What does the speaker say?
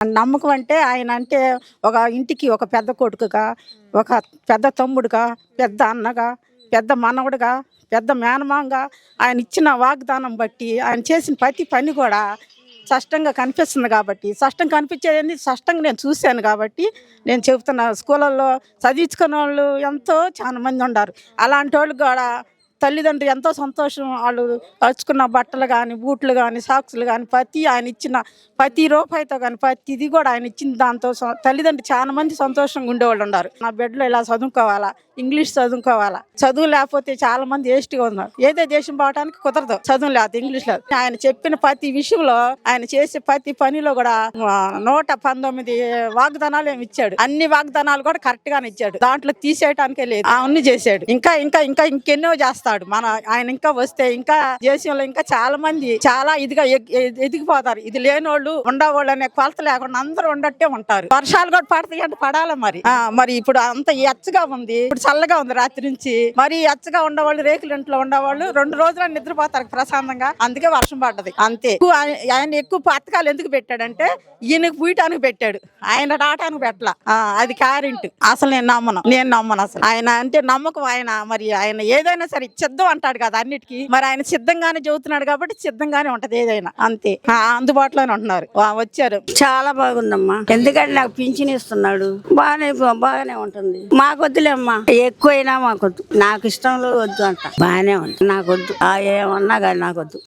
నమ్మకం అంటే ఆయన అంటే ఒక ఇంటికి ఒక పెద్ద కొడుకుగా ఒక పెద్ద తమ్ముడుగా పెద్ద అన్నగా పెద్ద మనవడుగా పెద్ద మేనమాంగా ఆయన ఇచ్చిన వాగ్దానం బట్టి ఆయన చేసిన ప్రతి పని కూడా స్పష్టంగా కనిపిస్తుంది కాబట్టి స్పష్టం కనిపించేది స్పష్టంగా నేను చూశాను కాబట్టి నేను చెబుతున్నా స్కూళ్ళల్లో చదివించుకున్న వాళ్ళు ఎంతో చాలా మంది ఉన్నారు. అలాంటి వాళ్ళు కూడా తల్లిదండ్రులు ఎంతో సంతోషం వాళ్ళు కలుచుకున్న బట్టలు కానీ బూట్లు కానీ సాక్సులు కానీ ప్రతి ఆయన ఇచ్చిన ప్రతి రూపాయితో కానీ ప్రతిది కూడా ఆయన ఇచ్చిన దాంతో స- తల్లిదండ్రులు చాలా మంది సంతోషంగా ఉండేవాళ్ళు ఉన్నారు. నా బిడ్డలో ఇలా చదువుకోవాలా? ఇంగ్లీష్ చదువుకోవాలా? చదువు లేకపోతే చాలా మంది వేస్ట్గా ఉన్నారు. ఏదో దేశం పోవడానికి కుదరదు. చదువు లేదు ఇంగ్లీష్ లేదు. ఆయన చెప్పిన ప్రతి విషయంలో ఆయన చేసే ప్రతి పనిలో కూడా నూట పంతొమ్మిది వాగ్దానాలు ఏమి ఇచ్చాడు. అన్ని వాగ్దానాలు కూడా కరెక్ట్ గానే ఇచ్చాడు. దాంట్లో తీసేయటానికే లేదు. అవన్నీ చేశాడు ఇంకా ఇంకా ఇంకా ఇంకెన్నో చేస్తాడు. మన ఆయన ఇంకా వస్తే ఇంకా దేశంలో ఇంకా చాలా మంది చాలా ఇదిగా ఎగ్- ఎదిగిపోతారు. ఇది లేనోళ్ళు ఉండవాళ్ళు అనే కొలత లేకుండా అందరూ ఉండట్టే ఉంటారు. వర్షాలు కూడా పడతాయి అంటే పడాలి మరి? మరి ఇప్పుడు అంత ఎచ్చగా ఉంది. ఇప్పుడు చల్లగా ఉంది రాత్రి నుంచి. మరి ఎచ్చగా ఉండేవాళ్ళు రేకుల ఇంట్లో ఉండేవాళ్ళు రెండు రోజులు నిద్రపోతారు ప్రశాంతంగా. అందుకే వర్షం పడ్డది. అంతే. ఎక్కువ ఆయన ఎక్కువ పథకాలు ఎందుకు పెట్టాడంటే ఈయనకు పూయటానికి పెట్టాడు. ఆయన రావటానికి పెట్టలా. అది క్యారెంట్ అసలు నేను నమ్మను. నేను నమ్మను అసలు. ఆయన అంటే నమ్మకం ఆయన. మరి ఆయన ఏదైనా సరే సిద్ధం అంటాడు కదా అన్నిటికీ. మరి ఆయన సిద్ధంగానే చెబుతున్నాడు కాబట్టి సిద్ధంగానే ఉంటది ఏదైనా. అంతే. ఆ, అందుబాటులోనే ఉంటున్నారు. వా, వచ్చారు. చాలా బాగుందమ్మా. ఎందుకంటే నాకు పింఛన్ ఇస్తున్నాడు. బాగానే బాగానే ఉంటుంది. మాకొద్దులేమ్మా. ఎక్కువైనా మాకొద్దు. నాకు ఇష్టంలో వద్దు అంట. బాగానే ఉంది. నాకొద్దు. ఆ ఏమన్నా కానీ నాకొద్దు.